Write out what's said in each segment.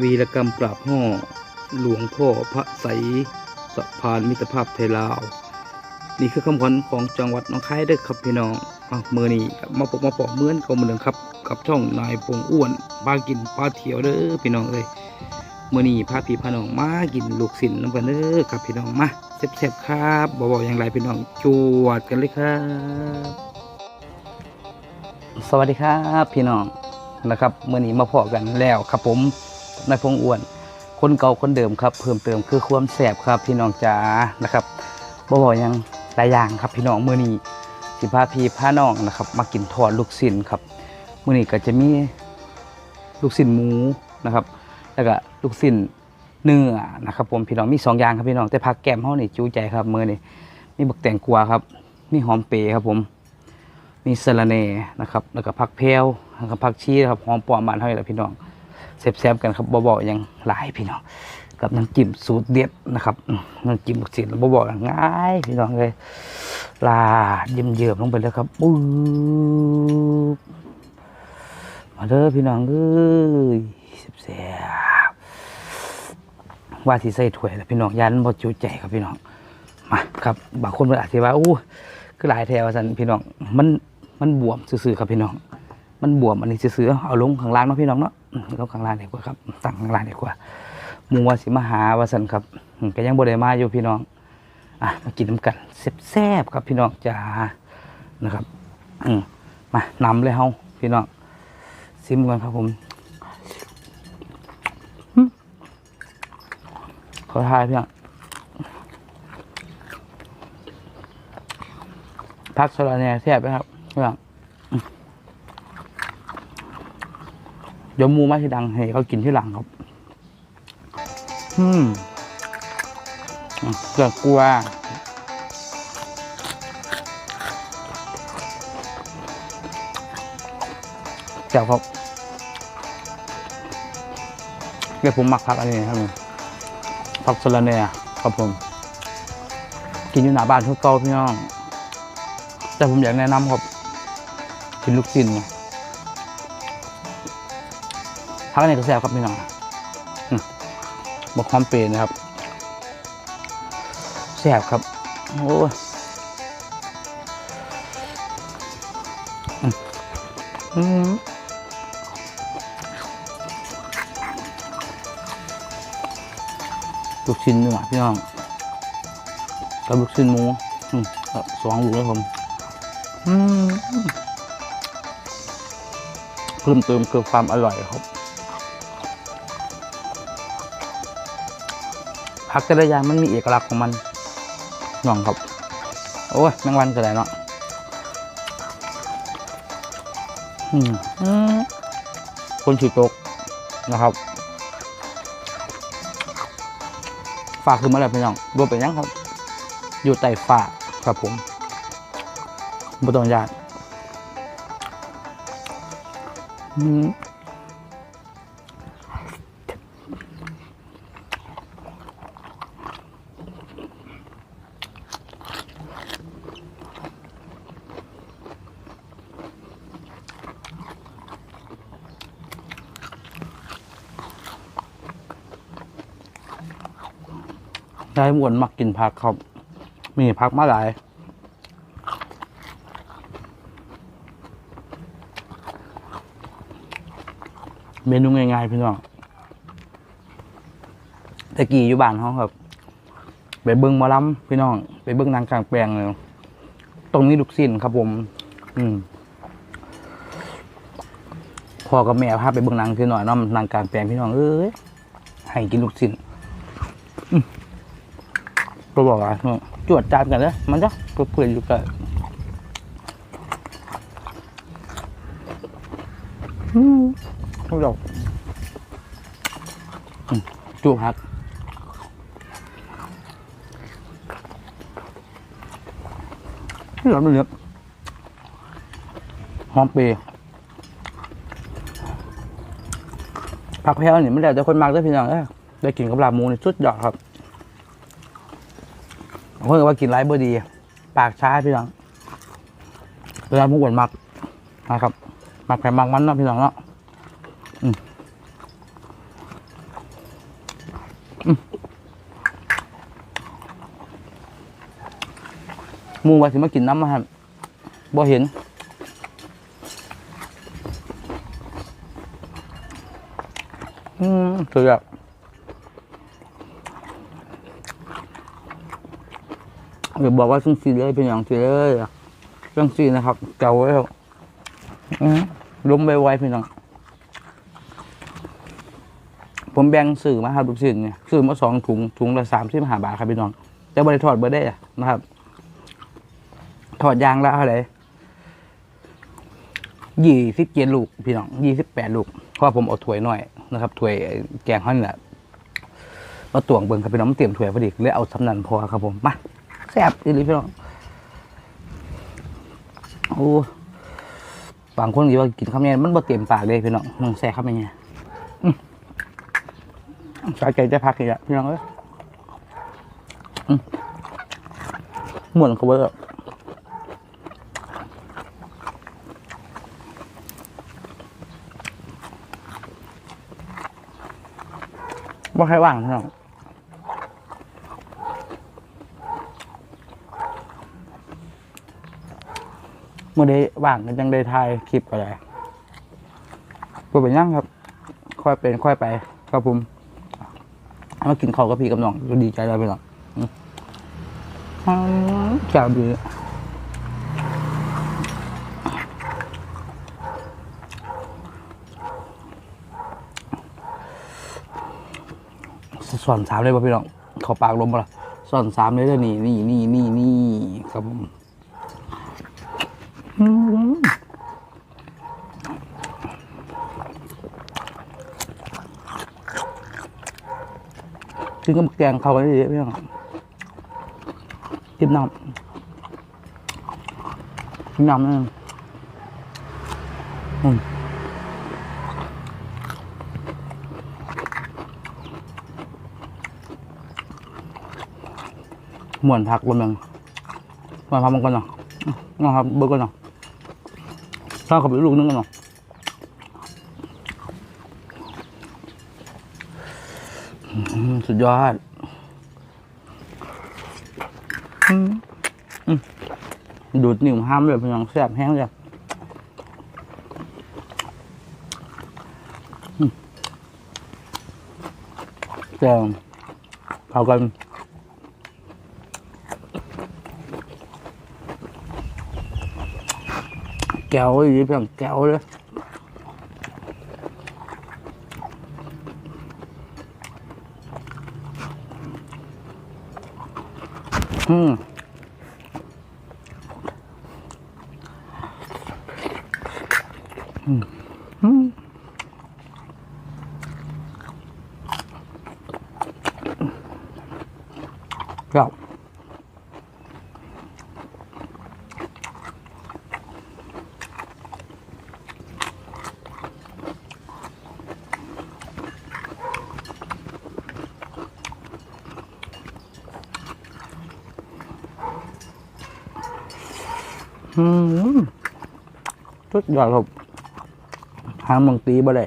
วีรกรรมปราบห่อหลวงพ่อพระไสยสะพานมิตรภาพไทยลาว นี่คือคำขวัญของจังหวัดหน้องคายเด้อครับพี่น้องอะมือนี้มาพบมาปอกเหมือนกับมือหนึ่งครับ กับช่องนายพงอ้วนพากินพาเทียวเด้อพี่น้องเอ้ยมือนี้พาพี่พาน้องมากินลูกศิลน้ำกันเด้อครับพี่น้องมาเซ็บๆครับบอกๆอย่างไรพี่น้องจวดกันเลยครับ สวัสดีครับพี่น้องนะครับเมื่อนี้มาพอกันแล้วครับผม นายพงอ้วน คนเก่าคนเดิมครับ เพิ่มเติมคือความแสบครับพี่น้องจ๋านะครับบ่บอกยังหลายอย่างครับพี่น้องเมื่อนี้สิพาพี่พาน้องนะครับ มากินทอดลูกชิ้นครับเมื่อนี้ก็จะมีลูกชิ้นหมูนะครับ แล้วก็ลูกชิ้นเนื้อนะครับ ผมพี่น้องมีสองอย่างครับพี่น้องแต่ผักแก้มเฮานี่จูใจครับมือนี้มีบักแตงกวาครับ มีหอมเปรย์ครับผมมีสะระเนนะครับ แล้วก็ผักเพลวแล้วก็ผักชีนะครับหอมปอมบานเท่าไหร่พี่น้อง แซ่บๆกันครับบ่บอกยังหลายพี่น้องกับน้ำจิ้มสูตรเด็ดนะครับน้ำจิ้มลูกศิษย์บ่บอกง่ายพี่น้องเลยลาเยิ้มๆลงไปเลยครับปุ๊บมาเด้อพี่น้องเอ้ยแซ่บว่าที่ใส่ถ้วยแล้วพี่น้องยันบ่จุใจครับพี่น้องมาครับบางคนมันอาจจะว่าอู้คือหลายแถวสันพี่น้องมันมันบวมซื่อๆครับพี่น้อง มันบวมอันนี้ซื่อๆเอาลงข้างล่างเนาะพี่น้องเนาะ เอาข้างล่างดีกว่าครับตั้งข้างล่างดีกว่ามูว่าสิมาหาวาสันครับก็ยังบ่ได้มาอยู่พี่น้องอะมากินน้ำกันแซ่บๆครับพี่น้องจ้านะครับอืมมานำเลยเฮาพี่น้องซิมก่อนครับผมขอทายพี่น้องพักสลัดเนี่ยแซ่บไหมครับเพื่อนอืม เดี๋ยวมูมาที่ดังให้เขากินที่หลังครับ อืมเกลือกลัวแซ่บครับเดี๋ยวผมหมักผักอันนี้ครับผมผักสลัดเนี่ยครับผม กินอยู่หน้าบ้านทุกเก่าพี่น้อง แต่ผมอยากแนะนำครับกินลูกชิ้นไง พักในกระแสครับพี่น้องบอกความเปรย์นะครับแสบครับ โอ้ยอืมลูกชิ้นเนื้อพี่น้องกับลูกชิ้นหมูอสองลูกแล้วผมอืมเพิ่มเติมคือความอร่อยครับ ผักแต่ละอย่างมันมีเอกลักษณ์ของมันน้องครับ โอ้ยแมงวันก็ได้เนาะอืมคนฉีดตกนะครับฝากคือมาแล้วพี่น้องรวมเป็นยังครับ อยู่ใต้ฟ้าครับผมบ่ต้องยาก ได้หมวนมักกินผักครับ มีผักมาหลาย เมนูง่ายๆพี่น้องตะกี้อยู่บ้านเขาครับ ไปเบิ้งมอลำพี่น้อง ไปเบิ้งนางกลางแปลงเลยตรงนี้ลูกสิ้นครับผม อืมพ่อกับแม่พาไปเบิ้งนางคือหน่อยเน้ำนางกลางแปลงพี่น้องเอ้ยให้กินลูกสิ้น อืมก็บอกว่าจวดจานกันเลยมันจะเปื่อยอยู่กันอืมทุกดอกอืมจุฮักนี่หรอมันเลือกหอมเปรย์ผักแพรวนี่ไมันแล้วแต่คนมากได้พี่น้องเอ้ยได้กินกับลาหมูนี่สุดยอดครับ บางคนกว่ากินไรเบอร์ดี ปากช้าพี่น้องเวลาผมอ้วนมักนะครับมักแผ่มักมันเนาะพี่น้องเนาะมูว่าสิมากินน้ำมาฮะบ่เห็นอืมสุดยอด เดี๋ยวบอกว่าซึ่งสีเลยเป็นอย่างสีเลยอะเรื่องสีนะครับ เก่าแล้วล้มไปไวๆพี่น้องผมแบ่งสื่อมาครับทุกสิ่งเนี่ยสื่อมาสองถุงถุงละสามสิบห้าบาทครับพี่น้องจะบริทอดเบอร์ได้อะนะครับ ถอดยางแล้วเท่าไหร่ยี่สิบเจ็ดลูกพี่น้องยี่สิบแปดลูกเพราะผมเอาถ้วยหน่อยนะครับถ้วยแกงเขานี่แหละมาตวงเบิ่งครับพี่น้องเตรียมถ้วยพอดีเลยเอาสำนันพอครับผมมา แซ่บอีหลีพี่น้องโอ้บางคนคิดว่ากินข้าวแม่มันบ่เต็มปากเลยพี่น้องมึงแซ่บครับแม่เนี่ยอืมสาใจจะพักอีกแล้วพี่น้องเอ้ยอืมหมุนเขาเบอร์บ่ใครว่างพี่น้อง มื่อได้ว่างก็จังได้ถ่ายคลิปอะไรก็เป็นยังครับ ค่อยเป็นค่อยไปครับผมมากินข้าวกับพี่กับน้องก็ดีใจแล้วพี่น้องอืมอืมแซ่บดีสอนสามเลยป่ะพี่น้องขอปากลมป่ะล่ะสอนสามเลยเด้อนี่นี่นี่นี่นี่ครับผม กินกับแกงเขากันได้เยอะพี่น้องกินน้ำกินน้ำนั่นอืมหมวนผักบนเมืองหมาทำมันกันเนาะนะครับเบิกกันเนาะ ถ้าเขาไปลูกนึงกันเนาะอืมสุดยอดอืมอืมดูดนิ่วห้ามเลยพี่น้องแซ่บแห้งเลยอืมแต่เผากัน แก้วอย่างนี้เพียงแก้วเลยอืมอืมอืมครับ สุดยอดครับหางมังตีบ่ได้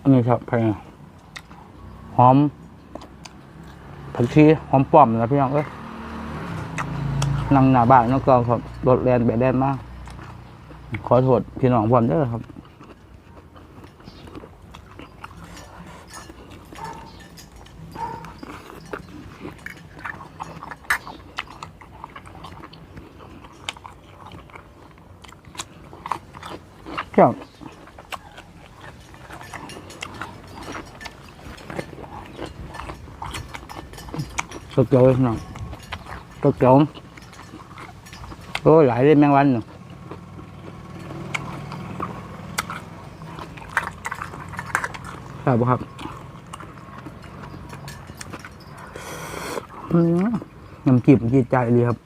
อันนี้ครับเพงหอมผักชีหอมป้อมนะพี่น้องเอ้ยนั่งหน้าบ้านแล้วก็ครับรถแลนแบบแดนมากขอโทษพี่น้องผมเด้อครับ แก้วตะเกียวน้องตะเกียวโอ้หลายเลยแมงวันเนาะครับครับอืมน้ำจิ้มจีใจเลยครับ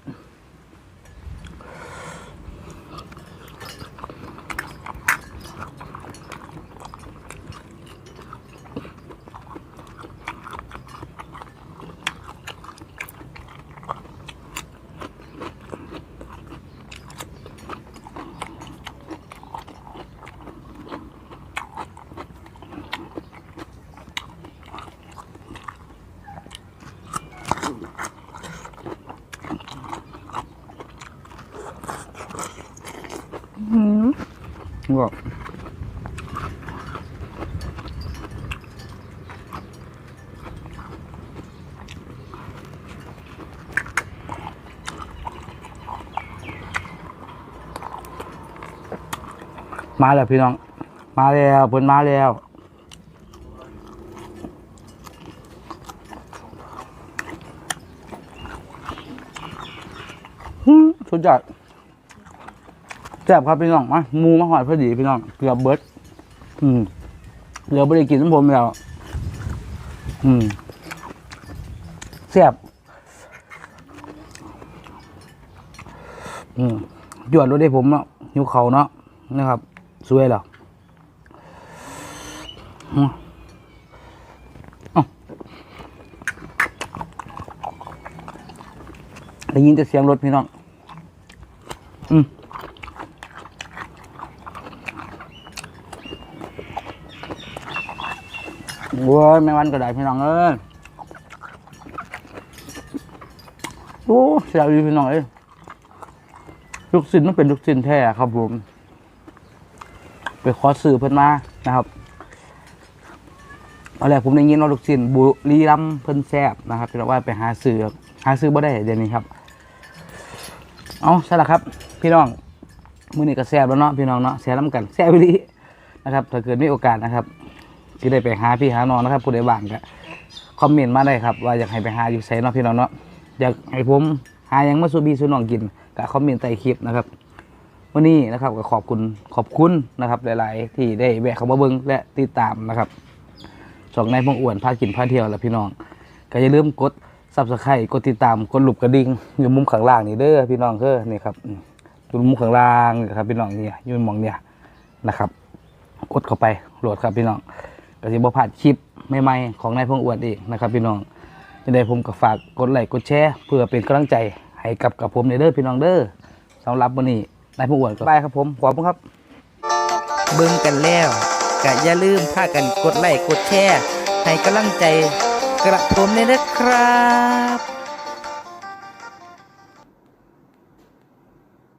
อ ก็ มาแล้วพี่น้อง มาแล้วเพิ่นมาแล้วสุดยอดแซ่บครับพี่น้องมาหมูมาหอยพอดีพี่น้องเกือบเบิดอืมเหลือบริกินของผมแล้ว อืมแซ่บอืมหยวดรถได้ผมเนาะหิวเขาเนาะนะครับ สวยเหรออืมเอ้าได้ยินแต่เสียงรถพี่น้อง อืมโว้ยแม่วันก็ได้พี่น้องเอ้ยโอ้เสียดีพี่น้องเอ้ยลูกศิลป์มันเป็นลูกศิลป์แท้ครับผม ไปขอสื่อเพิ่นมานะครับตอนแรกผมได้ยินว่าลูกศิลป์บุรีรัมเพิ่นแซบนะครับพี่น้องว่าไปหาซื้อหาซื้อบ่ได้เดี๋ยวนี้ครับเอาใช่ละครับ พี่น้องมื้อนี้ก็แซบแล้วเนาะพี่น้องเนาะแซบน้ำกันแซบอีหลีนะครับ ถ้าเกิดมีโอกาสนะครับที่ได้ไปหาพี่หาน้องนะครับผู้ใดบ้างก็คอมเมนต์มาได้ครับ ว่าอยากให้ไปหาอยู่ไสเนาะพี่น้องเนาะอยากให้ผมหายังมาสู่พี่สู่น้องกินก็คอมเมนต์ใต้คลิปนะครับ วันนี้นะครับก็ขอบคุณขอบคุณนะครับ หลาย ๆ ที่ได้แวะเข้ามาเบิ่งและติดตามนะครับช่องในายพงอ้วนพากินพาเที่ยวและพี่น้องก็อย่าลืมกดซับสไครต์กดติดตามกดหลุบกระดิ่งอยู่มุมข้างล่างนี่เด้อพี่น้องเด้อนี่ครับอยู่มุมข้างล่างนะครับพี่น้องเนี่ยอยู่มองเนี่ยนะครับ กดเข้าไปโหลดครับพี่น้องก็สิบ่พลาดคลิปใหม่ๆของนายพงอวดอีกนะครับ พี่น้องยังไงผมก็ฝากกดไลค์กดแชร์เพื่อเป็นกำลังใจให้กับกับผมในเด้อพี่น้องเด้อสำหรับวันนี้ นายพงอวดก็บายครับผมขอบคุณครับ เบิ่งกันแล้วก็อย่าลืมพากันกดไลค์กดแชร์ให้กำลังใจกระผมเลยนะครับ